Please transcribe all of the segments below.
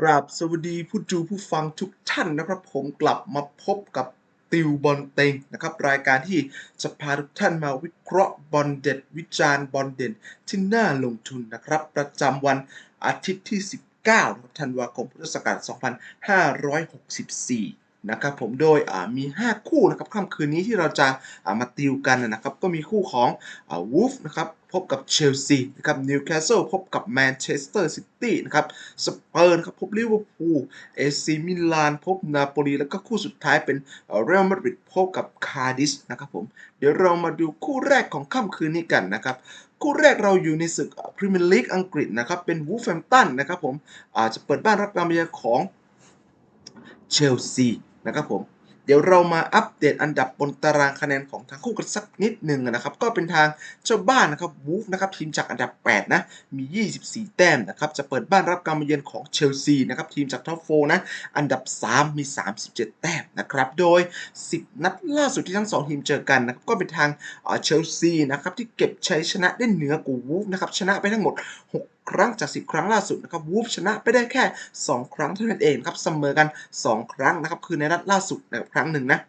กราบสวัสดีผู้ดูผู้ฟังทุกท่านนะครับ ผมกลับมาพบกับติวบอลเต็งนะครับ รายการที่จะพาทุกท่านมาวิเคราะห์บอลเด็ด วิจารณ์บอลเด่นที่น่าลงทุนนะครับ ประจำวันอาทิตย์ที่ 19นะครับธันวาคมพุทธศักราช2564นะครับผมโดยมี 5 คู่นะครับค่ำคืนนี้ที่เราจะามาติวกันนะครับ ก็มีคู่ของอวูฟนะครับ พบกับเชลซีนะครับนิวคาสเซิลพบกับแมนเชสเตอร์ซิตี้นะครับสเปอร์นะครับพบลิเวอร์พูลเอซีมิลานพบนาโปลีแล้วก็คู่สุดท้ายเป็นเรอัลมาดริดพบกับคาร์ดิสนะครับผมเดี๋ยวเรามาดูคู่แรกของค่ำคืนนี้กันนะครับคู่แรกเราอยู่ในศึกพรีเมียร์ลีกอังกฤษนะครับเป็นวูฟแฟมตันนะครับผมอาจจะเปิดบ้านรับการมาเยือนของเชลซีนะครับผม เดี๋ยวเรามาอัปเดตอันดับบนตารางคะแนนของทั้งคู่กันสักนิดหนึ่งนะครับ ก็เป็นทางเจ้าบ้านนะครับวูฟนะครับทีมจากอันดับ 8 นะ มี 24 แต้มนะครับ จะเปิดบ้านรับการมาเยือนของเชลซีนะครับทีมจากท็อปโฟนะ อันดับ 3 มี 37 แต้มนะครับ โดย 10 นัดล่าสุดที่ทั้ง 2 ทีมเจอกันนะครับก็เป็นทางเชลซีนะครับที่เก็บชัยชนะได้เหนือกว่าวูฟนะครับชนะไปทั้งหมด 6 ครั้งจาก 10 ครั้งล่าสุดนะครับวูฟชนะไปได้แค่ 2 ครั้งเท่านั้นเองครับเสมอกัน 2 ครั้งนะครับคือในนัดล่าสุดนะครับครั้งหนึ่งนะ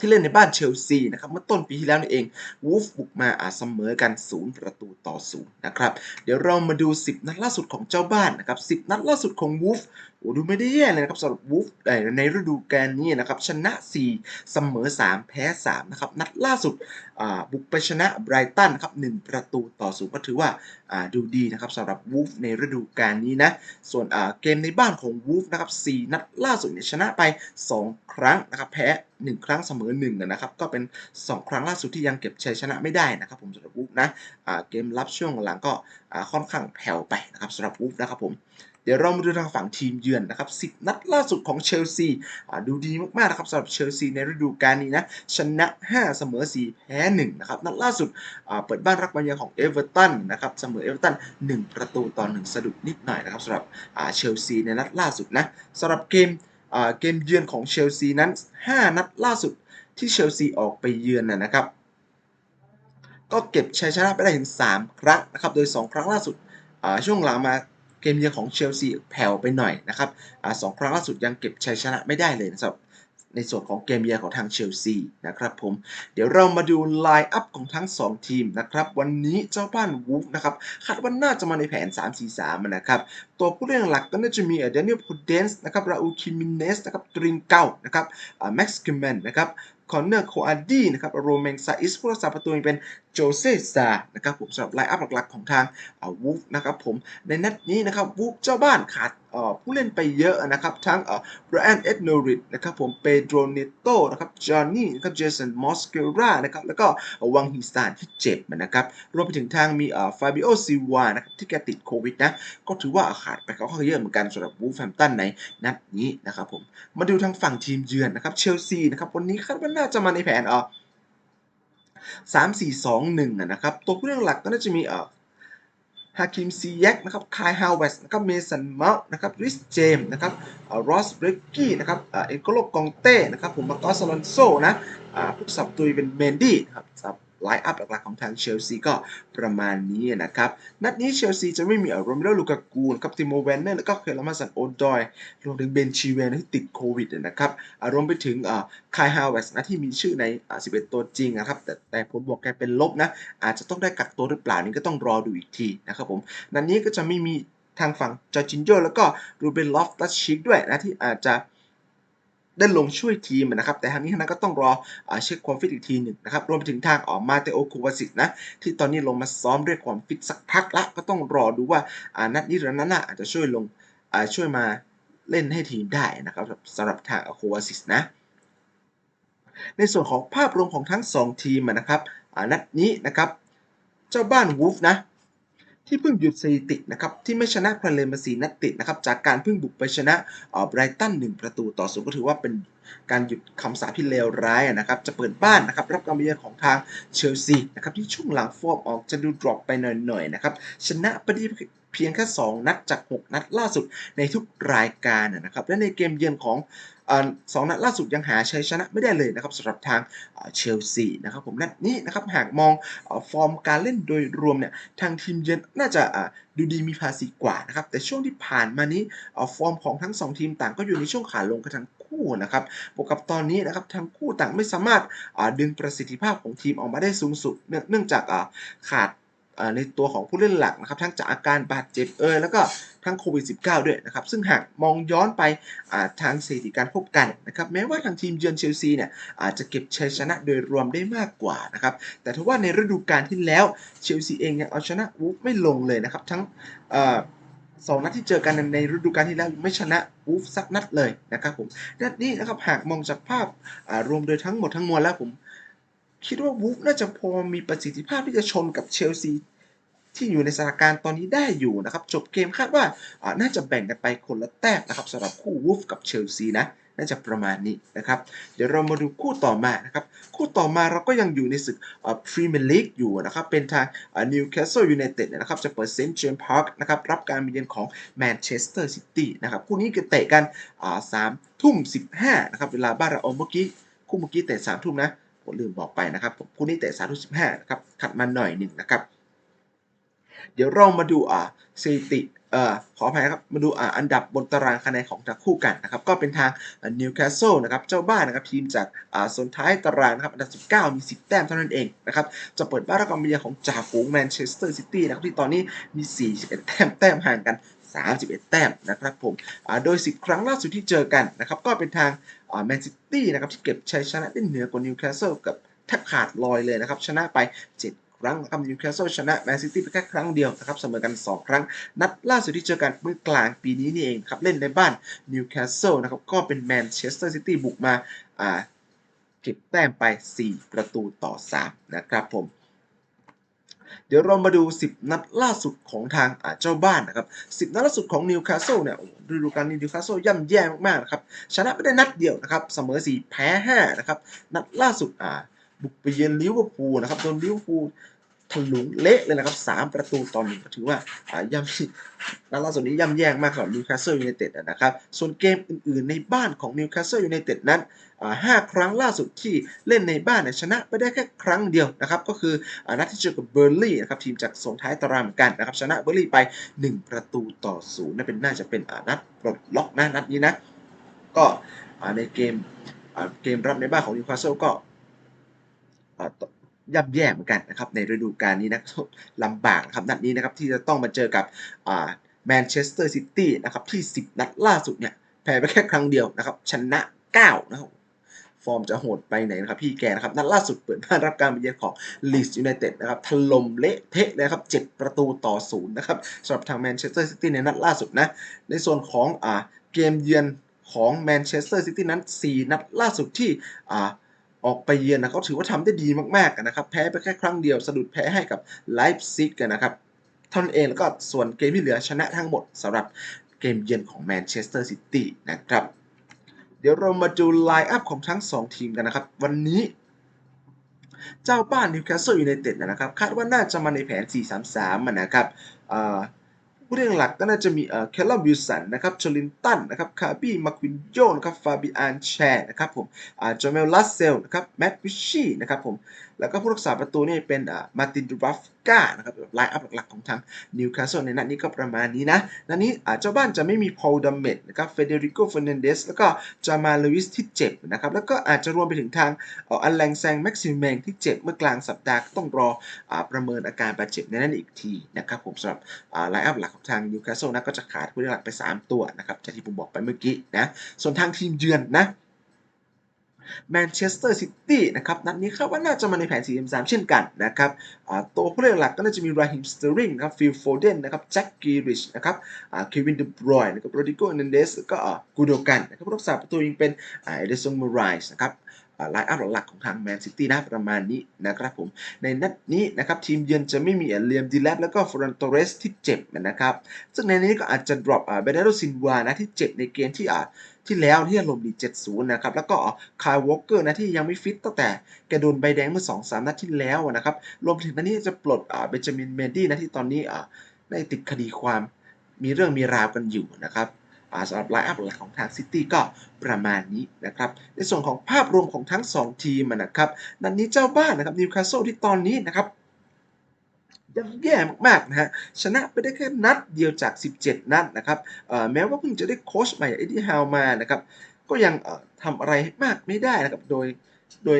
ที่เล่นในบ้านเชลซีนะครับเมื่อต้นปีที่แล้วนี่เองวูฟบุกมาอาเสมอกัน 0 ประตูต่อ 0 นะครับ เดี๋ยวเรามาดู 10 นัดล่าสุดของเจ้าบ้านนะครับ 10 นัดล่าสุดของวูฟโอ้ดูไม่ได้แย่เลยนะครับสำหรับวูฟในฤดูกาลนี้นะครับชนะ 4 เสมอ 3 แพ้ 3 นะครับ นัดล่าสุดบุกไปชนะไบรตันครับ1ประตูต่อ0ก็ถือว่าดูดีนะครับสำหรับวูฟในฤดูกาลนี้นะ ส่วนเกมในบ้านของวูฟนะครับ 4 นัดล่าสุดเนี่ยชนะไป 2 ครั้งนะครับแพ้ 1 ครั้งเสมอ1นะครับก็เป็น 2 ครั้งล่าสุดที่ยังเก็บชัยชนะไม่ได้นะครับผมสำหรับวูฟนะเกมรับช่วงหลังก็ค่อนข้างแผ่วไปนะครับสำหรับวูฟนะครับผม เดี๋ยวเรามาดูทางฝั่งทีมเยือนนะครับ 10 นัดล่าสุดของเชลซีดูดีมากๆนะครับสำหรับเชลซีในฤดูกาลนี้นะ ชนะ 5 เสมอ 4 แพ้ 1 นะครับ นัดล่าสุดเปิดบ้านรับมาเยือนของเอเวอร์ตันนะครับ เสมอเอเวอร์ตัน 1 ประตูต่อ 1 สะดุดนิดหน่อยนะครับสำหรับเชลซีในนัดล่าสุดนะสำหรับเกมเกมเยือนของเชลซีนั้น 5 นัดล่าสุดที่เชลซีออกไปเยือนนะครับก็เก็บชัยชนะไปได้ถึง 3 ครั้งนะครับ โดย 2 ครั้งล่าสุดช่วงหลังมา เกมเยือนของเชลซีแผ่วไปหน่อยนะครับสองครั้งล่าสุดยังเก็บชัยชนะไม่ได้เลยนะครับในส่วนของเกมเยือนของทางเชลซีนะครับผม เดี๋ยวเรามาดูไลน์อัพของทั้ง 2 ทีมนะครับ วันนี้เจ้าบ้านวูฟนะครับคาดว่าน่าจะมาในแผน 3-4-3 นะครับ ตัวผู้เล่นหลักก็น่าจะมีเดนิเอลพูเดนส์นะครับ ราอูคิมิเนสนะครับตริงเกานะครับแม็กซ์กิมแมนนะครับคอนเนอร์โคอาดีนะครับโรเมนซาอิสผู้รักษาประตูเป็น โจเซซานะครับผมสำหรับไลน์อัพหลักๆของทางวูฟนะครับผมในนัดนี้นะครับวูฟเจ้าบ้านขาดผู้เล่นไปเยอะนะครับ ทั้งบรอันเอ็ดโนริดนะครับผมเปโดรเนโตนะครับจอห์นนี่นะครับเจสันมอสเกรานะครับแล้วก็วังฮิซานที่เจ็บนะครับรวมไปถึงทางมีฟาบิโอซิวานะครับที่แกติดโควิดนะก็ถือว่าขาดไปเขาค่อนเยอะเหมือนกันสำหรับวูฟแฟมตันในนัดนี้นะครับผมมาดูทางฝั่งทีมเยือนนะครับเชลซีนะครับวันนี้คาดว่าน่าจะมาในแผนเอ่อ สามสี่สองหนึ่งนะครับ ตัวผู้เล่นหลักก็น่าจะมีเอ่อฮาคิมซีแยกนะครับ คายฮาวเวสนะครับ เมสันเมาส์นะครับ ริสเจมนะครับรอสเบรกกี้นะครับเอ็นโกโลกองเต้ นะครับ ผมมาร์กอสลอนโซนะผู้สับตุยเป็นเมนดี้นะครับสับ ไลน์อัพหลักๆของทางเชลซีก็ประมาณนี้นะครับ นัดนี้เชลซีจะไม่มีโรเมโรลูกากูนะครับติโมแวนเนอร์แล้วก็เคลามาสันโอดอยรวมถึงเบนชีเวนที่ติดโควิดนะครับอารวมไปถึงคายฮาวเวสนะที่มีชื่อใน 11 ตัวจริงนะครับ แต่แต่ผลบวกแกเป็นลบนะ อาจจะต้องได้กักตัวหรือเปล่านี่ก็ต้องรอดูอีกทีนะครับผมนัดนี้ก็จะไม่มีทางฝั่งจอร์จินโยแล้วก็รูเบนลอฟตัชชิกด้วยนะที่อาจจะ ได้ลงช่วยทีมนะครับ แต่ทางนี้ทางนั้นก็ต้องรอเช็คความฟิตอีกทีหนึ่งนะครับ รวมไปถึงทางออกมาเตโอคูวาสิตนะ ที่ตอนนี้ลงมาซ้อมเรียกความฟิตสักพักละ ก็ต้องรอดูว่านัดนี้หรือนั้นอาจจะช่วยลงช่วยมาเล่นให้ทีมได้นะครับสำหรับทางโควาสิตนะ ในส่วนของภาพรวมของทั้ง 2 ทีมนะครับนัดนี้นะครับ เจ้าบ้านวูฟนะ ที่เพิ่งหยุดสถิตินะครับที่ไม่ชนะพาเลมาสีนัดติดนะครับจากการเพิ่งบุกไปชนะไบรตันหนึ่งประตูต่อศูนย์ก็ถือว่าเป็นการหยุดคำสาปที่เลวร้ายนะครับจะเปิดบ้านนะครับรับการเยือนของทางเชลซีนะครับที่ช่วงหลังฟอร์มออกจะดูดรอปไปหน่อยๆนะครับชนะไปได้เพียงแค่ 2 นัดจาก 6 นัดล่าสุดในทุกรายการนะครับและในเกมเยือนของ สองนัดล่าสุดยังหาชัยชนะไม่ได้เลยนะครับสำหรับทางเชลซีนะครับผมนัดนี้นะครับหากมองอฟอร์มการเล่นโดยรวมเนี่ยทางทีมเยือนน่าจะดูดีมีภาษีกว่านะครับแต่ช่วงที่ผ่านมานี้ฟอร์มของทั้งสองทีมต่างก็อยู่ในช่วงขาลงกันทั้งคู่นะครับบวกกับตอนนี้นะครับทั้งคู่ต่างไม่สามารถดึงประสิทธิภาพของทีมออกมาได้สูงสุดเนื่องจากอขาด ในตัวของผู้เล่นหลักนะครับทั้งจากอาการบาดเจ็บเอยแล้วก็ทั้งโควิด -19 ด้วยนะครับ ซึ่งหากมองย้อนไปทางสถิติการพบกันนะครับแม้ว่าทางทีมเยือนเชลซีเนี่ยอาจจะเก็บชัยชนะโดยรวมได้มากกว่านะครับแต่ถ้าว่าในฤดูกาลที่แล้วเชลซีเองยังเอาชนะวูฟไม่ลงเลยนะครับทั้งสองนัดที่เจอกันในฤดูกาลที่แล้วไม่ชนะวูฟสักนัดเลยนะครับผมนัดนี้นะครับหากมองจากภาพรวมโดยทั้งหมดทั้งมวลแล้วผม คิดว่าวูฟน่าจะพอมีประสิทธิภาพที่จะชนกับเชลซีที่อยู่ในสถานการณ์ตอนนี้ได้อยู่นะครับ จบเกมคาดว่าน่าจะแบ่งกันไปคนละแต้มนะครับสำหรับคู่วูฟกับเชลซีนะน่าจะประมาณนี้นะครับ เดี๋ยวเรามาดูคู่ต่อมานะครับ คู่ต่อมาเราก็ยังอยู่ในศึกพรีเมียร์ลีกอยู่นะครับ เป็นทางนิวคาสเซิลยูไนเต็ดนะครับ จะเปิดเซนต์เจมส์พาร์คนะครับ รับการมาเยือนของแมนเชสเตอร์ซิตี้นะครับ คู่นี้ก็เตะกันอ่าสามทุ่มสิบห้านะครับ เวลาบ้านเราเอาเมื่อกี้ คู่เมื่อกี้เตะสามทุ่มนะ ผมลืมบอกไปนะครับผมคู่นี้เตะสามทุ่มสิบห้านะครับถัดมาหน่อยหนึ่งนะครับ เดี๋ยวเรามาดูอ่าสถิติเอ่อขออภัยครับมาดูอ่าอันดับบนตารางคะแนนของทั้งคู่กันนะครับ ก็เป็นทางนิวคาสเซิลนะครับเจ้าบ้านนะครับทีมจากอ่าโซนท้ายตารางนะครับอันดับ 19 มี 10 แต้มเท่านั้นเองนะครับจะเปิดบ้านรับการมาเยือนของจ่าฝูงแมนเชสเตอร์ซิตี้นะครับที่ตอนนี้มี 41 แต้มแต้มห่างกัน 31 แต้มนะครับผมโดย 10 ครั้งล่าสุดที่เจอกันนะครับก็เป็นทางแมนซิตี้นะครับที่เก็บชัยชนะได้เหนือกว่านิวคาสเซิลกับแทบขาดลอยเลยนะครับชนะไป 7ครั้งนะครับนิวคาสเซิลชนะแมนซิตี้ไปแค่ครั้งเดียวนะครับเสมอกัน 2 ครั้ง นัดล่าสุดที่เจอกันเมื่อกลางปีนี้นี่เองครับ เล่นในบ้านนิวคาสเซิลนะครับก็เป็นแมนเชสเตอร์ซิตี้บุกมาอ่าเก็บแต้มไป 4 ประตูต่อ 3 นะครับผม เดี๋ยวเรามาดู 10 นัดล่าสุดของทางเจ้าบ้านนะครับ 10 นัดล่าสุดของนิวคาสเซิลเนี่ยดูดูการนิวคาสเซิลย่ำแย่มากๆนะครับ ชนะไม่ได้นัดเดียวนะครับ เสมอ 4 แพ้ 5 นะครับ นัดล่าสุดอ่าบุกไปเยือนลิเวอร์พูลนะครับ โดนลิเวอร์พูล ถลุเละเลยนะครับ3ประตูต่อหนึ่งก็ถือว่าอ่าย่ำนัดล่าสุดนี้ย่ำแย่มากสำหรับนิวคาสเซิลยูไนเต็ดนะครับ ส่วนเกมอื่นๆในบ้านของนิวคาสเซิลยูไนเต็ดนั้นอ่าห้าครั้งล่าสุดที่เล่นในบ้านเนี่ยชนะไปได้แค่ครั้งเดียวนะครับ ก็คืออ่านัดที่เจอกับเบอร์ลี่นะครับทีมจากส่งท้ายตารางเหมือนกันนะครับ ชนะเบอร์ลี่ไป 1 ประตูต่อศูนย์นั่นเป็นน่าจะเป็นอ่านัดปลดล็อกนะนัดนี้นะ ก็อ่าในเกมอ่าเกมรับในบ้านของนิวคาสเซิลก็อ่า ย่ำแย่เหมือนกันนะครับในฤดูกาลนี้นะลำบากนะครับนัดนี้นะครับที่จะต้องมาเจอกับแมนเชสเตอร์ซิตี้นะครับที่ 10 นัดล่าสุดเนี่ยแพ้ไปแค่ครั้งเดียวนะครับชนะ 9 นะครับฟอร์มจะโหดไปไหนนะครับพี่แกนะครับนัดล่าสุดเปิดบ้านรับการเยือนของลีสยูไนเต็ดนะครับถล่มเละเทะเลยครับ 7 ประตูต่อศูนย์นะครับสำหรับทางแมนเชสเตอร์ซิตี้ในนัดล่าสุดนะ ในส่วนของอ่าเกมเยือนของแมนเชสเตอร์ซิตี้นั้น 4 นัดล่าสุดที่อ่า ออกไปเยือนนะเขาถือว่าทำได้ดีมากๆนะครับ แพ้ไปแค่ครั้งเดียวสะดุดแพ้ให้กับไลฟ์ซิกกันนะครับเท่านั้นเองแล้วก็ส่วนเกมที่เหลือชนะทั้งหมดสำหรับเกมเยือนของแมนเชสเตอร์ซิตี้นะครับ เดี๋ยวเรามาดูไลน์อัพของทั้ง 2 ทีมกันนะครับ วันนี้ เจ้าบ้านนิวคาสเซิลยูไนเต็ดนะครับ คาดว่าน่าจะมาในแผน 4-3-3 นะครับ ผู้เล่นหลักก็น่าจะมีเอ่อ แคลลัมวิลสันนะครับชลินตันนะครับ คาร์บี้ มาควินโยนะครับ ฟาบิอันแชร์นะครับผม อ่าจอเมลลัสเซลนะครับ แมตต์วิชชี่นะครับผมแล้วก็ผู้รักษาประตูนี่เป็นอ่ามาตินดูบัฟกานะครับไลน์อัพหลักๆของทางนิวคาสเซิลในนัดนี้ก็ประมาณนี้นะนัดนี้อ่าเจ้าบ้านจะไม่มีพอลดัมเมดนะครับเฟเดริโกเฟอร์นันเดสแล้วก็จามาลูวิสที่เจ็บนะครับแล้วก็อาจจะรวมไปถึงทางเอ่ออันแลงแซงแม็กซิมเมงที่เจ็บเมื่อกลางสัปดาห์ต้องรออ่าประเมินอาการบาดเจ็บในนั้นอีกทีนะครับผมสำหรับไลน์อัพหลักของทางนิวคาสเซิลนะก็จะขาดผู้เล่นหลักไป 3 ตัวนะครับจากที่ผมบอกไปเมื่อกี้นะส่วนทางทีมเยือนนะ แมนเชสเตอร์ซิตี้นะครับนัดนี้คาดว่าน่าจะมาในแผน4-3เช่นกันนะครับตัวผู้เล่นหลักก็น่าจะมีราฮิมสเตอริงนะครับฟิลโฟเดนนะครับแจ็คกีริชนะครับเควินเดบรอยนะครับโรดิโกเนนเดสก็กูโดกันนะครับรักษาประตูยิงเป็นเอเดซงมูไรส์นะครับไลน์อัพหลักของทางแมนซิตี้นะประมาณนี้นะครับผม ในนัดนี้นะครับทีมเยือนจะไม่มีเอลียมดีแลบแล้วก็ฟรอนโตเรสที่เจ็บนะครับ ซึ่งในนี้ก็อาจจะ drop อ่าเบเนโรซินวานะที่เจ็บในเกมที่อ่า ที่แล้วที่อารมณ์ดี70 นะครับ แล้วก็คายวอลเกอร์นะที่ยังไม่ฟิตตั้งแต่แกโดนใบแดงเมื่อ 2-3 นัดที่แล้วนะครับ รวมถึงนัดนี้จะปลดเบนจามินเมนดี้นะที่ตอนนี้ได้ติดคดีความมีเรื่องมีราวกันอยู่นะครับสำหรับไลน์อัพหลักของทางซิตี้ก็ประมาณนี้นะครับ ในส่วนของภาพรวมของทั้ง 2 ทีมนะครับ นัดนี้เจ้าบ้านนะครับนิวคาสเซิลที่ตอนนี้นะครับ ยังแย่มากๆนะฮะชนะไปได้แค่นัดเดียวจาก 17 นัดนะครับแม้ว่าเพิ่งจะได้โค้ชใหม่เอ็ดดี้ฮาวมานะครับก็ยังเอ่อทำอะไรมากไม่ได้นะครับโดยโดย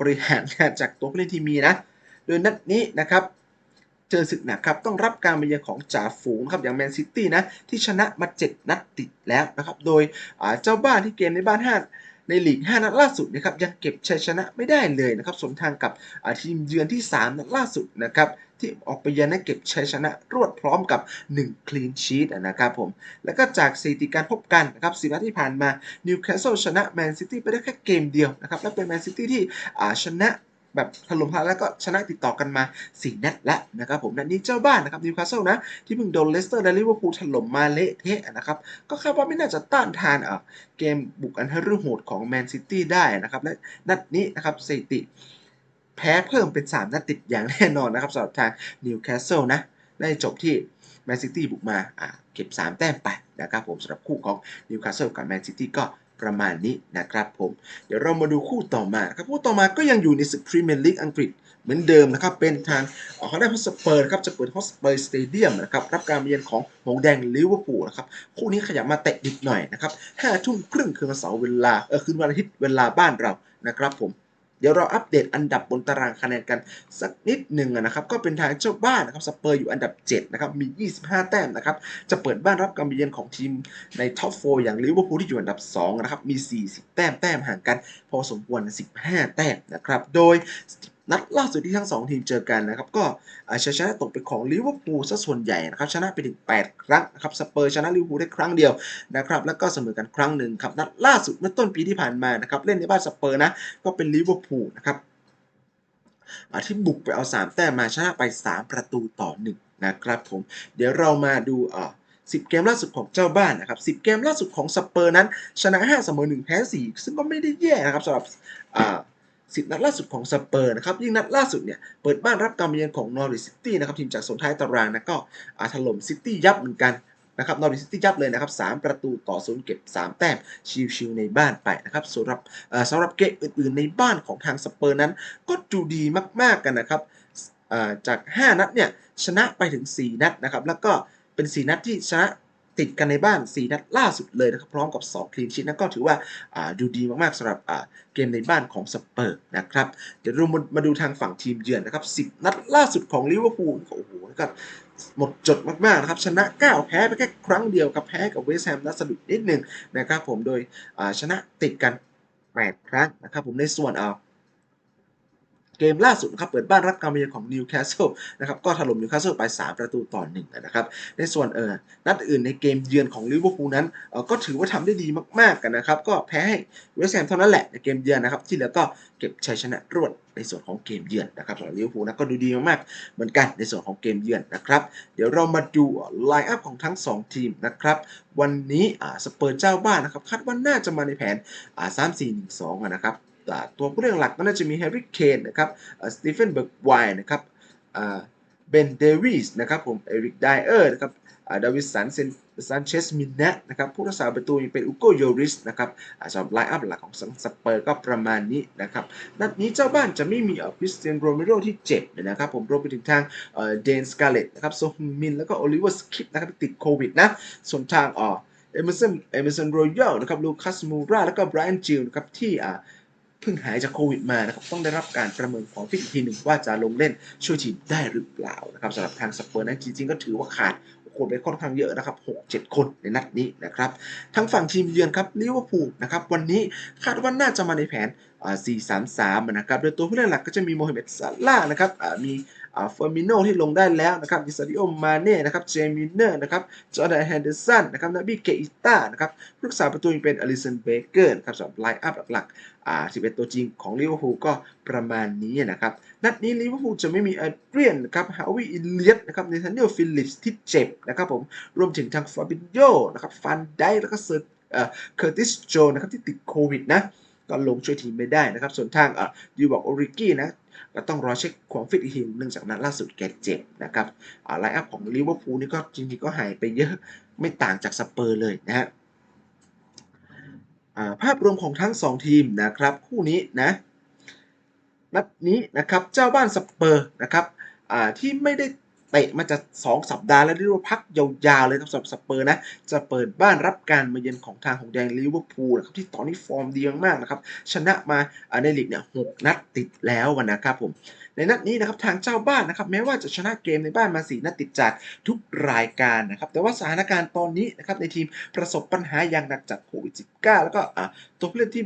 บริหารงานจากตัวผู้เล่นที่มีนะ โดยนัดนี้นะครับเจอศึกหนักครับต้องรับการมาเยือนของจ่าฝูงครับอย่างแมนซิตี้นะที่ชนะมา 7 นัดติดแล้วนะครับ โดยเจ้าบ้านที่เกมในบ้าน 5 ในลีก 5 นัดล่าสุดนะครับยังเก็บชัยชนะไม่ได้เลยนะครับสมทางกับทีมเยือนที่ 3 นัดล่าสุดนะครับที่ออกไปเยือนนั้นเก็บชัยชนะรวดพร้อมกับ 1 คลีนชีตนะครับผม แล้วก็จากสถิติการพบกันนะครับสีนัดที่ผ่านมานิวคาสเซิลชนะแมนซิตี้ไปได้แค่เกมเดียวนะครับและเป็นแมนซิตี้ที่ชนะ แบบถล่มพลาแล้วก็ชนะติดต่อกันมา4นัดแล้วนะครับผมนัดนี้เจ้าบ้านนะครับนิวคาสเซิลนะ ที่เพิ่งโดนเลสเตอร์และลิเวอร์พูลถล่มมาเละเทะนะครับ ก็คาดว่าไม่น่าจะต้านทานเอ่อเกมบุกอันทะรือโหดของแมนซิตี้ได้นะครับ และนัดนี้นะครับสถิติแพ้เพิ่มเป็น 3 นัดติดอย่างแน่นอนนะครับสำหรับทางนิวคาสเซิลนะได้จบที่แมนซิตี้บุกมาอ่าเก็บ 3 แต้มไปนะครับผมสำหรับคู่ของนิวคาสเซิลกับแมนซิตี้ก็ ประมาณนี้นะครับผม เดี๋ยวเรามาดูคู่ต่อมาครับคู่ต่อมาก็ยังอยู่ในศึกพรีเมียร์ลีกอังกฤษเหมือนเดิมนะครับ เป็นทางเขาได้ฮอสเปอร์ครับจะเปิดฮอสเปอร์สเตเดียมนะครับรับการเยือนของหงแดงลิเวอร์พูลนะครับคู่นี้ขยับมาเตะดิบหน่อยนะครับห้าทุ่มครึ่งคืนวันเสาร์เวลาเออคืนวันอาทิตย์เวลาบ้านเรานะครับผม เดี๋ยวเราอัปเดตอันดับบนตารางคะแนนกันสักนิดหนึ่งนะครับ ก็เป็นทางเจ้าบ้านนะครับสเปอร์อยู่อันดับ7นะครับมี 25 แต้มนะครับ จะเปิดบ้านรับการเยือนของทีมในท็อป4อย่างลิเวอร์พูลที่อยู่อันดับ2นะครับมี 40 แต้มแต้มห่างกัน พอสมควร 15 แต้มนะครับ โดย นัดล่าสุดที่ทั้ง 2 ทีมเจอกันนะครับก็ชัยชนะตกเป็นของลิเวอร์พูลซะส่วนใหญ่นะครับชนะไปถึง 8 ครั้งนะครับสเปอร์ชนะลิเวอร์พูลได้ครั้งเดียวนะครับแล้วก็เสมอกันครั้งหนึ่งครับนัดล่าสุดเมื่อต้นปีที่ผ่านมานะครับเล่นในบ้านสเปอร์นะก็เป็นลิเวอร์พูลนะครับที่บุกไปเอา 3 แต้มมาชนะไป 3 ประตูต่อ 1 นะครับผม เดี๋ยวเรามาดูอ่า10เกมล่าสุดของเจ้าบ้านนะครับ10เกมล่าสุดของสเปอร์นั้น ชนะ5เสมอ1แพ้4ซึ่งก็ไม่ได้แย่นะครับสำหรับอ่า 10 นัดล่าสุดของสเปอร์นะครับยิ่งนัดล่าสุดเนี่ยเปิดบ้านรับการมาเยือนของนอริสซิตี้นะครับทีมจากโซนท้ายตารางนะก็อาถล่มซิตี้ยับเหมือนกันนะครับนอริสซิตี้ยับเลยนะครับ 3 ประตูต่อศูนย์เก็บ 3 แต้ม ชิวๆในบ้านไปนะครับสำหรับสำหรับเกมอื่นๆในบ้านของทางสเปอร์นั้น ก็ดูดีมากๆกันนะครับอ่าจาก 5 นัดเนี่ยชนะไปถึง 4 นัดนะครับแล้วก็เป็น 4 นัดที่ชนะ ติดกันในบ้าน 4 นัดล่าสุดเลยนะครับพร้อมกับ 2 คลีนชีทนั่นก็ถือว่าดูดีมากๆสำหรับเกมในบ้านของสเปอร์นะครับเดี๋ยวเรามามาดูทางฝั่งทีมเยือนนะครับ 10 นัดล่าสุดของลิเวอร์พูลโอ้โหนะครับหมดจดมากๆนะครับชนะ 9 แพ้ไปแค่ครั้งเดียวครับแพ้กับเวสต์แฮมนัดสะดุดนิดหนึงนะครับผมโดยชนะติดกัน 8 ครั้งนะครับผมในส่วนเอา เกมล่าสุดนะครับเปิดบ้านรับการมาเยือนของนิวคาสเซิลนะครับก็ถล่มนิวคาสเซิลไป 3 ประตูต่อ1นะครับในส่วนเออนัดอื่นในเกมเยือนของลิเวอร์พูลนั้นเออก็ถือว่าทำได้ดีมากๆกันนะครับ ก็แพ้ให้เวสต์แฮมเท่านั้นแหละในเกมเยือนนะครับ ที่เหลือก็เก็บชัยชนะรวดในส่วนของเกมเยือนนะครับสำหรับลิเวอร์พูลนะก็ดูดีมากๆเหมือนกันในส่วนของเกมเยือนนะครับ เดี๋ยวเรามาดูไลน์อัพของทั้ง 2 ทีมนะครับวันนี้อ่าสเปอร์เจ้าบ้านนะครับคาดว่าน่าจะมาในแผนอ่า3 4 1 2อะนะครับ ตัวผู้เล่นหลักก็น่าจะมีแฮร์รี่เคนนะครับสตีเฟนเบิร์กไวนะครับเบนเดวิสนะครับผมเอริกไดเออร์นะครับดาวิสันเซนซันเชสมินเนะนะครับผู้รักษาประตูยังเป็นอุโกโยริสนะครับสำหรับไลน์อัพหลักของสเปอร์ก็ประมาณนี้นะครับนัดนี้เจ้าบ้านจะไม่มีเออคริสเตียนโรเมโรที่เจ็บนะครับผมรวมไปถึงทางเดนสกาเลตนะครับโซฮมินแล้วก็โอลิเวอร์สคิปนะครับที่ติดโควิดนะส่วนทางอ่อเอเมอร์สันเอเมอร์สันโรยัลนะครับลูคัสมูราแล้วก็ไบรอันจิลนะครับที่อ่า พิ่งหายจากโควิดมานะครับต้องได้รับการประเมินของฟิตอีกทีหนึ่งว่าจะลงเล่นช่วยทีมได้หรือเปล่านะครับสำหรับทางสเปอร์นั้นจริงๆก็ถือว่าขาดคนไปค่อนข้างเยอะนะครับ6-7 คนในนัดนี้นะครับทางฝั่งทีมเยือนครับลิเวอร์พูลนะครับวันนี้คาดว่าน่าจะมาในแผนอ่า4-3-3 นะครับโดยตัวผู้เล่นหลักก็จะมีโมฮัมเหม็ดซาลานะครับอ่ามีอ่าเฟอร์มิโนที่ลงได้แล้วนะครับดิซาริโอมาเน่นะครับ เจมินเนอร์นะครับ จอร์แดนแฮนเดอร์สันนะครับ นาบีเกอิต้านะครับรักษาประตูยังเป็นอลิสันเบเกอร์นะครับสำหรับไลน์อัพหลัก อ่า11 ตัวจริงของลิเวอร์พูลก็ประมาณนี้นะครับ นัดนี้ลิเวอร์พูลจะไม่มีแอดเรียนนะครับฮาวิอิเลียตนะครับเนธานีลฟิลิปส์ที่เจ็บนะครับผมรวมถึงทางฟาบิโยนะครับฟันไดแล้วก็เซอร์เคอร์ติสโจนะครับที่ติดโควิดนะก็ลงช่วยทีมไม่ได้นะครับ ส่วนทางอ่ายูบอกโอริกี้นะก็ต้องรอเช็คความฟิตอีกทีเนื่องจากนัดล่าสุดแกเจ็บนะครับอ่าไลน์อัพของลิเวอร์พูลนี่ก็จริงๆก็หายไปเยอะไม่ต่างจากสเปอร์เลยนะฮะ ภาพรวมของทั้ง 2 ทีมนะครับ คู่นี้นะนัดนี้นะครับเจ้าบ้านสเปอร์นะครับที่ไม่ได้เตะมาจะ2สัปดาห์แล้วเรียกว่าพักยาวๆเลยสำหรับสเปอร์นะจะเปิดบ้านรับการมาเยือนของทางของแดงลิเวอร์พูลนะครับที่ตอนนี้ฟอร์มดีมากๆนะครับชนะมาในลีกเนี่ยหนัดติดแล้วนะครับผม ในนัดนี้นะครับทางเจ้าบ้านนะครับแม้ว่าจะชนะเกมในบ้านมา4นัดติดจากทุกรายการนะครับแต่ว่าสถานการณ์ตอนนี้นะครับในทีมประสบปัญหาอย่างหนักจากโควิด -19 แล้วก็ตัวผู้เล่นที่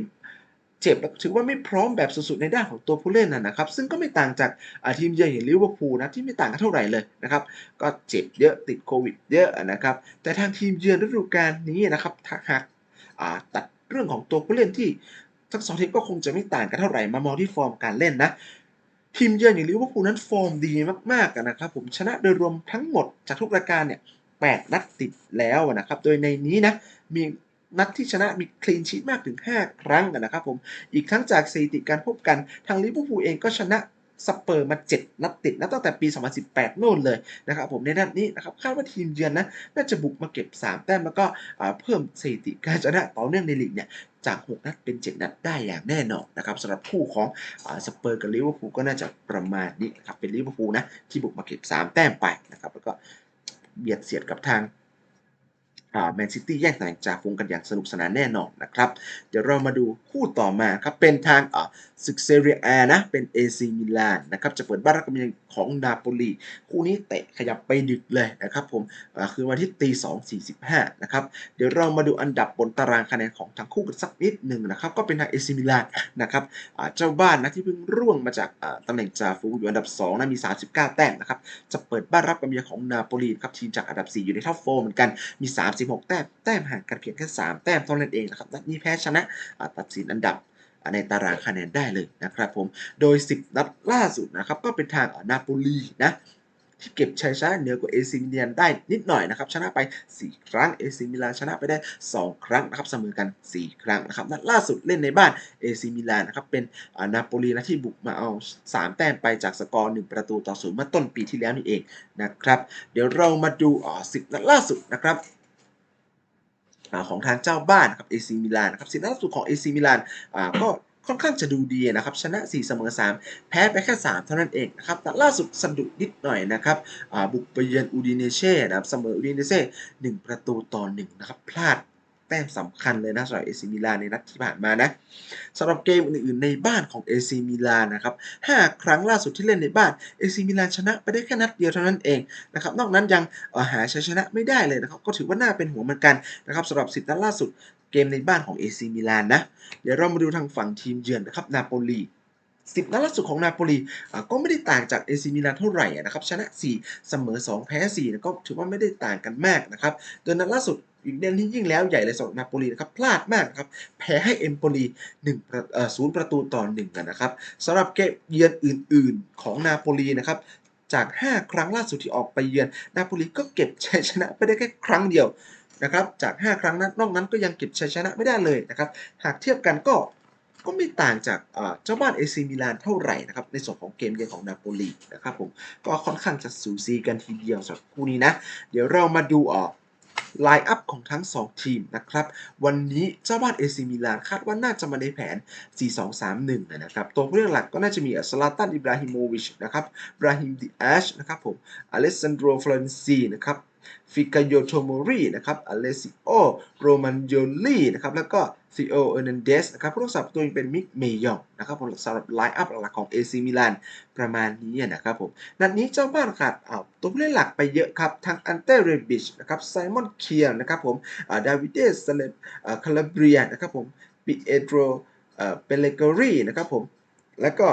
เจ็บแล้วถือว่าไม่พร้อมแบบสุดๆในด้านของตัวผู้เล่นนะครับ ซึ่งก็ไม่ต่างจากทีมเยือนอย่างลิเวอร์พูลนะที่ไม่ต่างกันเท่าไหร่เลยนะครับ ก็เจ็บเยอะติดโควิดเยอะนะครับ แต่ทางทีมเยือนฤดูกาลนี้นะครับถ้าหากตัดเรื่องของตัวผู้เล่นที่ทั้งสองทีมก็คงจะไม่ต่างกันเท่าไหร่มามองที่ฟอร์มการเล่นนะ ทีมเยือนอย่างลิเวอร์พูลนั้นฟอร์มดีมากๆนะครับผมชนะโดยรวมทั้งหมดจากทุกรายการเนี่ยแนัดติดแล้วนะครับ โดยในนี้นะมีนัดที่ชนะมีคลีนชีตมากถึง 5 ครั้งนะครับผม อีกทั้งจากสถิติการพบกันทางลิเวอร์พูลเองก็ชนะสเปอร์มา 7 นัดติดนับตั้งแต่ปี 2018 โน่นเลยนะครับผมในนัดนี้นะครับคาดว่าทีมเยือนนะน่าจะบุกมาเก็บ 3 แต้มแล้วก็เพิ่มสถิติการชนะต่อเนื่องในลีกเนี่ย จาก 6 นัดเป็น 7 นัดได้อย่างแน่นอนนะครับสำหรับคู่ของสเปอร์กับลิเวอร์พูลก็น่าจะประมาณนี้ครับเป็นลิเวอร์พูลนะที่บุกมาเก็บ 3 แต้มไปนะครับแล้วก็เบียดเสียดกับทาง แมนซิตี้แย่งตำแหน่งจ่าฝูงกันอย่างสนุกสนานแน่นอนนะครับ เดี๋ยวเรามาดูคู่ต่อมาครับ เป็นทางศึกเซเรียอนะ เป็นเอซีมิลานนะครับจะเปิดบ้านรับกับของนาโปลีคู่นี้เตะขยับไปดึกเลยนะครับผมคือวันที่ตีสองสี่สิบห้านะครับเดี๋ยวเรามาดูอันดับบนตารางคะแนนของทั้งคู่กันสักนิดหนึ่งนะครับก็เป็นทางเอซีมิลานนะครับเจ้าบ้านนะที่เพิ่งร่วงมาจากตำแหน่งจ่าฝูงอยู่อันดับ2นะมี 39 แต้มนะครับจะเปิดบ้านรับกับเมียของนาโปลีครับทีมจากอันดับ 4 อยู่ในท็อปโฟเหมือนกันมี36แต้ม แต้มห่างกันเพียงแค่ 3 แต้มเท่านั้นเองนะครับ นัดนี้แพ้ชนะตัดสินอันดับในตารางคะแนนได้เลยนะครับผม โดย 10 นัดล่าสุดนะครับ ก็เป็นทางนาโปลีนะที่เก็บชัยชนะเหนือกว่าเอซิมิลานได้นิดหน่อยนะครับ ชนะไป 4 ครั้งเอซิมิลานชนะไปได้ 2 ครั้งนะครับเสมอกัน 4 ครั้งนะครับนัดล่าสุดเล่นในบ้านเอซิมิลานนะครับเป็นนาโปลีนะที่บุกมาเอา 3 แต้มไปจากสกอร์ 1 ประตูต่อศูนย์เมื่อต้นปีที่แล้วนี่เองนะครับ เดี๋ยวเรามาดูอ๋อ10นัดล่าสุดนะครับ ของทางเจ้าบ้านครับเอซิมิลานนะครับสินล่าสุดของเอซิมิลานก็ค่อนข้างจะดูดีนะครับ ชนะ 4 เสมอ 3 แพ้ไปแค่ 3 เท่านั้นเองนะครับแต่ล่าสุดสะดุดนิดหน่อยนะครับบุกไปเยือนอูดิเนเช่นะครับเสมออูดิเนเช่1ประตูต่อ1นะครับพลาด แต้มสำคัญเลยนะสำหรับเอซิมิลานในนัดที่ผ่านมานะสำหรับเกมอื่นๆในบ้านของเอซิมิลานนะครับ5ครั้งล่าสุดที่เล่นในบ้านเอซิมิลานชนะไปได้แค่นัดเดียวเท่านั้นเองนะครับนอกนั้นยังหาชัยชนะไม่ได้เลยนะครับก็ถือว่าน่าเป็นหัวงเหมือนกันนะครับสำหรับสิบนัดล่าสุดเกมในบ้านของเอซิมิลานนะเดี๋ยวเรามาดูทางฝั่งทีมเยือนนะครับนาโปลีสิบนัดล่าสุดของนาโปลีก็ไม่ได้ต่างจากเอซิมิลานเท่าไหร่นะครับชนะ 4 เสมอ 2 แพ้4นะก็ถือว่าไม่ได้ต่างกันมากนะครับโดยนัดล่าสุด อีกเด่นที่ยิ่งแล้วใหญ่เลยสำหรับนาโปลีนะครับพลาดมากครับแพ้ให้เอมโปลี1ประศูนย์ประตูต่อ1นะครับสำหรับเกมเยือนอื่น ๆ ของนาโปลีนะครับจาก 5 ครั้งล่าสุดที่ออกไปเยือนนาโปลีก็เก็บชัยชนะไปได้แค่ครั้งเดียวนะครับจาก 5 ครั้งนั้นนอกนั้นก็ยังเก็บชัยชนะไม่ได้เลยนะครับหากเทียบกันก็ก็ไม่ต่างจากเจ้าบ้านเอซีมิลานเท่าไหร่นะครับในส่วนของเกมเยือนของนาโปลีนะครับผมก็ค่อนข้างจะสูสีกันทีเดียวสำหรับคู่นี้นะ เดี๋ยวเรามาดูออก ไลน์อัพของทั้ง 2 ทีมนะครับ วันนี้เจ้าบ้านเอซิมิลานคาดว่าน่าจะมาในแผน 4-2-3-1 นะครับ ตัวผู้เล่นหลักก็น่าจะมีอัสลาตัน อิบราฮิโมวิชนะครับบราฮิมดิอชนะครับผมอเลสซานโดรฟลอนซีนะครับ ฟิกาโยโทโมรีนะครับอเลซิโอโรมันโยลีนะครับแล้วก็ซีโอเอร์นันเดสนะครับผู้รักษาประตูยังเป็นมิกเมยองนะครับผมสำหรับไลน์อัพหลักของเอซิมิลานประมาณนี้นะครับผมนัดนี้เจ้าบ้านขาดเอาตัวผู้เล่นหลักไปเยอะครับทั้งอันเตเรบิชนะครับไซมอนเคียร์นะครับผมดาวิดเดสเลปคาลาเบียนะครับผมปิเอโดรเปเลกอรีนะครับผมแล้วก็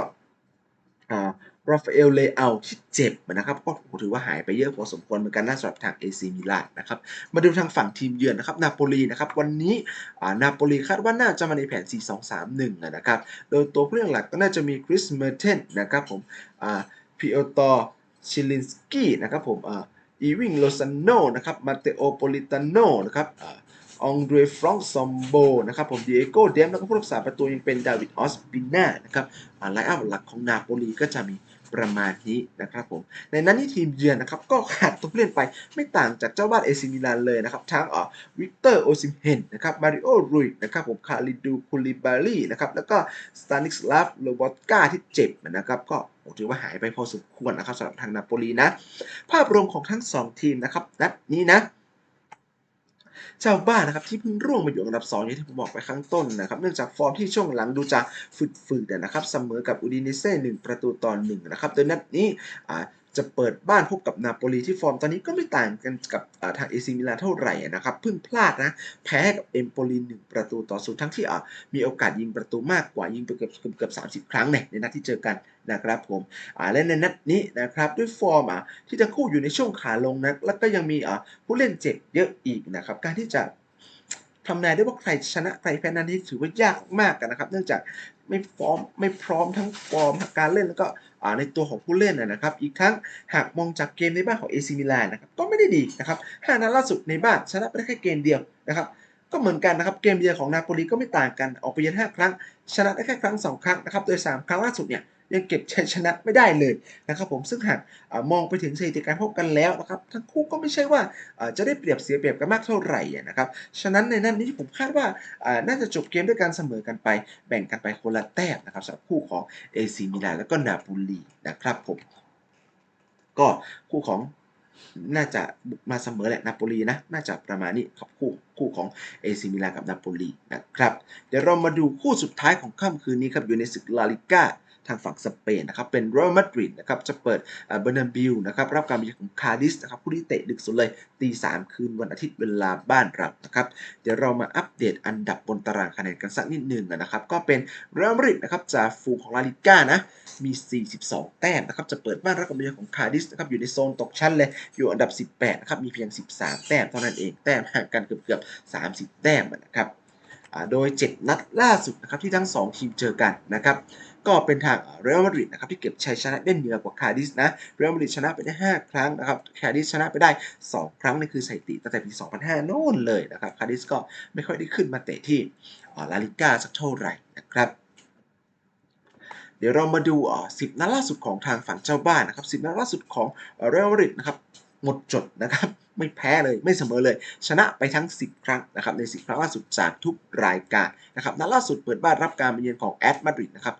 ราฟาเอลเลอาที่เจ็บนะครับก็ถือว่าหายไปเยอะพอสมควรเหมือนกันน่าสำหรับทางเอซีมิลานนะครับมาดูทางฝั่งทีมเยือนนะครับนาโปลีนะครับวันนี้นาโปลีคาดว่าน่าจะมาในแผน 4-2-3-1 นะครับโดยตัวผู้เล่นหลักก็น่าจะมีคริสเมอร์เทนนะครับผมพิโอตอชิลินสกี้นะครับผมอีวิงโลซานโนนะครับมาเตโอโปลิตาโนนะครับองเดรฟรองซอมโบนะครับผมดิเอโกเดมแล้วก็ผู้รักษาประตูยังเป็นดาวิดออสปิน่านะครับไลน์อัพหลักของนาโปลีก็จะมี ประมาณนี้นะครับผม ในนั้นที่ทีมเยือนนะครับ ก็ขาดตัวผู้เล่นไปไม่ต่างจากเจ้าบ้านเอซิมิลานเลยนะครับ ทั้งเอ่อวิกเตอร์โอซิมเฮนนะครับ มาริโอรุยนะครับผม คาริดูคูลิบารีนะครับ แล้วก็สตานิสลาฟโลบอตกาที่เจ็บนะครับ ก็ถือว่าหายไปพอสมควรนะครับสำหรับทางนาโปลีนะ ภาพรวมของทั้ง 2 ทีมนะครับนัดนี้นะ เจ้าบ้านนะครับที่เพิ่งร่วงมาอยู่อันดับ2อย่างที่ผมบอกไปข้างต้นนะครับเนื่องจากฟอร์มที่ช่วงหลังดูจะฝืดๆนะครับเสมอกับอูดิเนเซ่หนึ่งประตูต่อหนึ่งนะครับโดยนัดนี้อ่า จะเปิดบ้านพบกับนาโปลีที่ฟอร์มตอนนี้ก็ไม่ต่างกันกับทางเอซิมิลานเท่าไหร่นะครับ เพิ่งพลาดนะ แพ้กับเอมโปลีหนึ่งประตูต่อศูนย์ทั้งที่มีโอกาสยิงประตูมากกว่ายิงไปเกือบเกือบสามสิบครั้งเนี่ยในนัดที่เจอกันนะครับผมและในนัดนี้นะครับด้วยฟอร์มที่ทั้งคู่อยู่ในช่วงขาลงนะแล้วก็ยังมีผู้เล่นเจ็บเยอะอีกนะครับการที่จะทำนายได้ว่าใครชนะใครแพ้นั้นนี่ถือว่ายากมากกันนะครับ เนื่องจากไม่ฟอร์มไม่พร้อมทั้งฟอร์มการเล่นแล้วก็ ในตัวของผู้เล่นนะครับ อีกทั้งหากมองจากเกมในบ้านของเอซิมิลานนะครับก็ไม่ได้ดีนะครับห้านัดล่าสุดในบ้านชนะไปได้แค่เกมเดียวนะครับก็เหมือนกันนะครับเกมเยือนของนาโปลีก็ไม่ต่างกันออกไปเยือน5ครั้ง ชนะได้แค่ครั้ง 2 ครั้งนะครับโดย 3 ครั้งล่าสุดเนี่ย ยังเก็บชัยชนะไม่ได้เลยนะครับผมซึ่งหากมองไปถึงสถิติการพบกันแล้วนะครับทั้งคู่ก็ไม่ใช่ว่าจะได้เปรียบเสียเปรียบกันมากเท่าไหร่นะครับฉะนั้นในนั้นนี้ผมคาดว่าน่าจะจบเกมด้วยการเสมอกันไป แบ่งกันไปคนละแต้มนะครับสำหรับคู่ของเอซีมิลานแล้วก็นาโปลีนะครับผมก็คู่ของน่าจะมาเสมอแหละนาโปลีนะ น่าจะประมาณนี้ครับคู่คู่ของเอซิมิลานกับนาโปลีนะครับ เดี๋ยวเรามาดูคู่สุดท้ายของค่ำคืนนี้ครับอยู่ในศึกลาลิก้า ทางฝั่งสเปนนะครับ เป็นเรอัลมาดริดนะครับ จะเปิดเบอร์นาบิลนะครับ รับการมาเยือนของคาดิสนะครับ ผู้ที่เตะดึกสุดเลยตีสามคืนวันอาทิตย์เวลาบ้านเรานะครับ เดี๋ยวเรามาอัปเดตอันดับบนตารางคะแนนกันสักนิดหนึ่งนะครับ ก็เป็นเรอัลมาดริดนะครับจากฟูของลาลิก้านะ มี 42 แต้มนะครับ จะเปิดบ้านรับการมาเยือนของคาดิสนะครับ อยู่ในโซนตกชั้นเลย อยู่อันดับ 18 นะครับ มีเพียง 13 แต้มเท่านั้นเอง แต้มห่างกันเกือบเกือบ30 แต้มนะครับ โดย 7 นัดล่าสุดนะครับที่ทั้ง 2 ทีมเจอกันนะครับก็เป็นทางเรอัลมาดริดนะครับที่เก็บชัยชนะได้เหนือกว่าคาดิสนะเรอัลมาดริดชนะไปได้ 5 ครั้งนะครับคาดิสชนะไปได้ 2 ครั้งนี่คือสถิติตั้งแต่ปี 2005 โน่นเลยนะครับคาดิสก็ไม่ค่อยได้ขึ้นมาเตะที่ลาลิก้าสักเท่าไหร่นะครับเดี๋ยวเรามาดูอ่อ10 นัดล่าสุดของทางฝั่งเจ้าบ้านนะครับ10 นัดล่าสุดของเรอัลมาดริดนะครับหมดจดนะครับ ไม่แพ้เลยไม่เสมอเลย ชนะไปทั้ง 10 ครั้งนะครับใน 10 ครั้งล่าสุดจากทุกรายการนะครับนัดล่าสุดเปิดบ้านรับการมาเยือนของแอตมาดริดนะครับ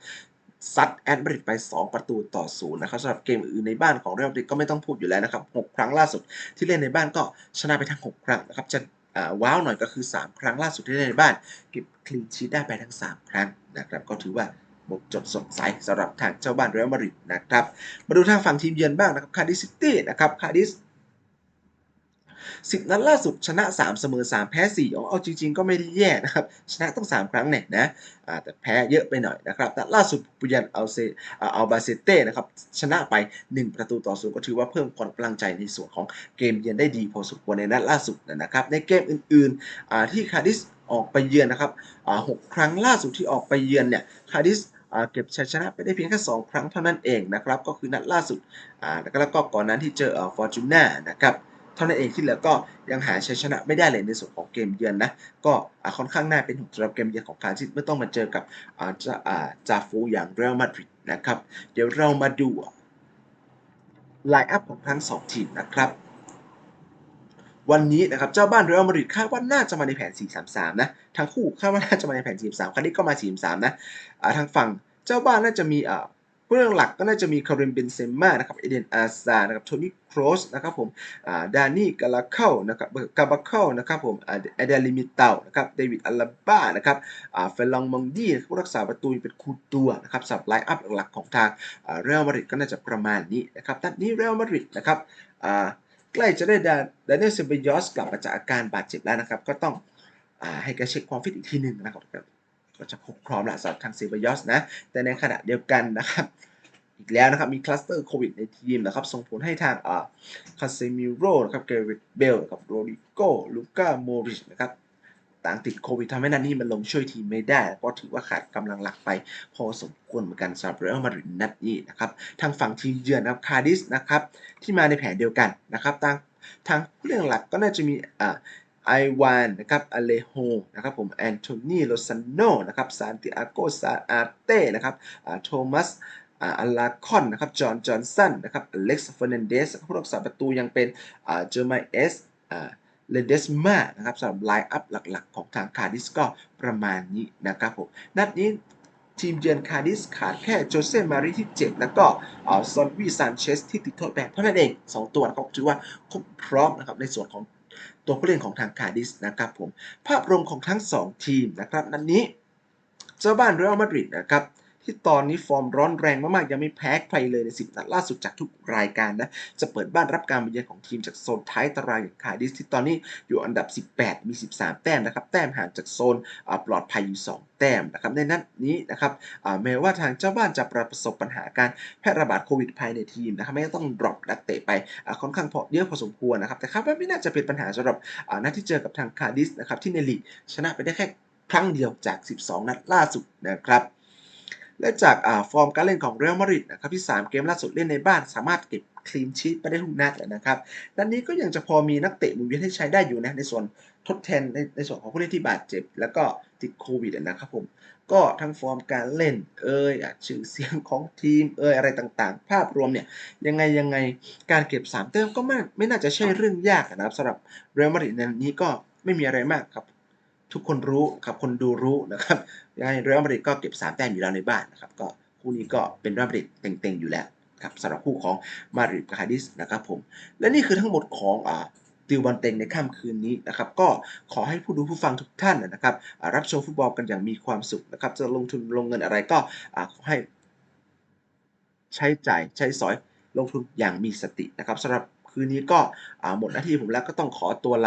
ซัดแอตมาดริดไป 2 ประตูต่อศูนย์นะครับสำหรับเกมอื่นในบ้านของเรอัลมาดริดก็ไม่ต้องพูดอยู่แล้วนะครับ 6 ครั้งล่าสุดที่เล่นในบ้านก็ชนะไปทั้ง 6 ครั้งนะครับจะว้าวหน่อยก็คือ 3 ครั้งล่าสุดที่เล่นในบ้าน เก็บคลีนชีตได้ไปทั้ง 3 ครั้งนะครับก็ถือว่าหมดจดสดใสสำหรับทางเจ้าบ้านเรอัลมาดริดนะครับมาดูทางฝั่งทีมเยือนบ้างนะครับคาร์ดิสซิตี้นะครับคาดิส 10 นัดล่าสุดชนะ 3 เสมอ 3 แพ้ 4อ๋อเอาจริง ๆ ก็ไม่ได้แย่นะครับ ชนะต้อง 3 ครั้งเนี่ยนะแต่แพ้เยอะไปหน่อยนะครับแต่ล่าสุดปุยันเอาเซเอาบาเซเต้นะครับชนะไป 1 ประตูต่อศูนย์ก็ถือว่าเพิ่มความกำลังใจในส่วนของเกมเยือนได้ดีพอสมควรในนัดล่าสุดนะครับ ในเกมอื่นๆที่คาดิสออกไปเยือนนะครับหกครั้งล่าสุดที่ออกไปเยือนเนี่ยคาดิสเก็บชัยชนะไปได้เพียงแค่ 2 ครั้งเท่านั้นเองนะครับ ก็คือนัดล่าสุดแล้วก็ก่อนนั้นที่เจอฟอร์จูน่านะครับ เท่านั้นเองที่เหลือก็ยังหาชัยชนะไม่ได้เลยในส่วนของเกมเยือนนะก็ค่อนข้างน่าเป็นห่วงสำหรับเกมเยือนของคาร์ซิสเมื่อต้องมาเจอกับจจาฟูอย่างเรอัลมาดริดนะครับเดี๋ยวเรามาดูไลน์อัพของทั้ง 2 ทีมนะครับวันนี้นะครับเจ้าบ้านเรอัลมาดริดคาดว่าน่าจะมาในแผน 4-3-3 นะทั้งคู่คาดว่าน่าจะมาในแผน 4-3 ครั้งนี้ก็มา 4-3 นะทางฝั่งเจ้าบ้านน่าจะมี ผู้เล่นหลักก็น่าจะมีคาริมเบนเซม่านะครับเอเดนอาซานะครับโทนี่โครสนะครับผมดานี่กาลาเข้านะครับกาบาเข้านะครับผมเอเดลิมิเตานะครับเดวิดอัลลาบ้านะครับเฟลองมองดี้ผู้รักษาประตูเป็นคู่ตัวนะครับสับไลน์อัพหลักของทางเรอัลมาดริดก็น่าจะประมาณนี้นะครับตอนนี้เรอัลมาดริดนะครับใกล้จะได้ดานเนลเซเบยอสกลับมาจากอาการบาดเจ็บแล้วนะครับ ก็ต้องให้แกเช็คความฟิตอีกทีหนึ่งนะครับ ก็จะครบพร้อมละสำหรับทางเซเบยอสนะ แต่ในขณะเดียวกันนะครับ อีกแล้วนะครับมีคลัสเตอร์โควิดในทีมนะครับ ส่งผลให้ทางอ่าคาเซมิโร่นะครับเกเรตเบลกับโรดิโกลูก้าโมริชนะครับต่างติดโควิดทำให้นันนี่มันลงช่วยทีมไม่ได้ ก็ถือว่าขาดกำลังหลักไป พอสมควรเหมือนกันสำหรับเรอัลมาดริดนัดนี้นะครับทางฝั่งทีมเยือนนะครับคาดิสนะครับที่มาในแผนเดียวกันนะครับทางทางผู้เล่นหลักก็น่าจะมีอ่า ไอวานนะครับอเลโฮนะครับผมแอนโทนีโลซานโนนะครับซานติอาโกซาอาเต้นะครับโทมัสอัลลาคอนนะครับจอห์นจอห์นสันนะครับอเล็กซ์เฟอร์นันเดสผู้รักษาประตูยังเป็นเจอร์มายเอสเลเดสมานะครับสำหรับไลน์อัพหลักๆ ของทางคาร์ดิสก็ประมาณนี้นะครับผมนัดนี้ทีมเยือนคาร์ดิสขาดแค่โจเซ่มาริที่เจ็บแล้วก็อ่าซอนวีซานเชสที่ติดโทษแบนเท่านั้นเอง 2 ตัวนะครับถือว่าครบพร้อมนะครับในส่วนของ ตัวผู้เล่นของทางคาร์ดิสนะครับผม ภาพรวมของทั้ง 2 ทีมนะครับนัดนี้ เจ้าบ้านเรอัลมาดริดนะครับ ที่ตอนนี้ฟอร์มร้อนแรงมากๆ ยังไม่แพ้ใครเลยใน10นัดล่าสุดจากทุกรายการนะ จะเปิดบ้านรับการมาเยือนของทีมจากโซนท้ายตารางอย่างคาดิสที่ตอนนี้อยู่อันดับ 18 มี 13 แต้มนะครับ แต้มห่างจากโซนปลอดภัยอยู่ 2 แต้มนะครับ ในนัดนี้นะครับแม้ว่าทางเจ้าบ้านจะประสบปัญหาการแพร่ระบาดโควิดภายในทีมนะครับไม่ต้องดรอปนักเตะไปค่อนข้างพอเยอะพอสมควรนะครับ แต่คาดว่าไม่น่าจะเป็นปัญหาสำหรับนัดที่เจอกับทางคาดิสนะครับที่ในลีกชนะไปได้แค่ครั้งเดียวจาก 12 นัดล่าสุดนะครับ และจากฟอร์มการเล่นของเรอัลมาดริดนะครับที่ 3 เกมล่าสุดเล่นในบ้านสามารถเก็บคลีนชีตไปได้ทุกนัดนะครับนัดนนี้ก็ยังจะพอมีนักเตะหมุนเวียนให้ใช้ได้อยู่นะในส่วนทดแทนในในส่วนของผู้เล่นที่บาดเจ็บ แล้วก็ติดโควิดนะครับผมก็ทั้งฟอร์มการเล่นเอ่ยอะชื่อเสียงของทีมเอ่ยอะไรต่างๆ ภาพรวมเนี่ยยังไงยังไงการเก็บ3แต้มก็ไม่ไม่น่าจะใช่เรื่องยากนะครับสำหรับเรอัลมาดริดในนี้ก็ไม่มีอะไรมากครับ ทุกคนรู้ครับคนดูรู้นะครับ ยังไงเรอัลมาดริดก็เก็บ3แต้มอยู่แล้วในบ้านนะครับก็คู่นี้ก็เป็นเรอัลมาดริดเต็งๆอยู่แล้วครับสำหรับคู่ของมาดริดกับคาดิสนะครับผมและนี่คือทั้งหมดของอ่าติวบอลเต็งในค่ำคืนนี้นะครับก็ขอให้ผู้ดูผู้ฟังทุกท่านนะครับรับชมฟุตบอลกันอย่างมีความสุขนะครับจะลงทุนลงเงินอะไรก็อ่าขอให้ใช้จ่ายใช้สอยลงทุนอย่างมีสตินะครับสำหรับคืนนี้ก็หมดหน้าที่ผมแล้วก็ต้องขอตัวลา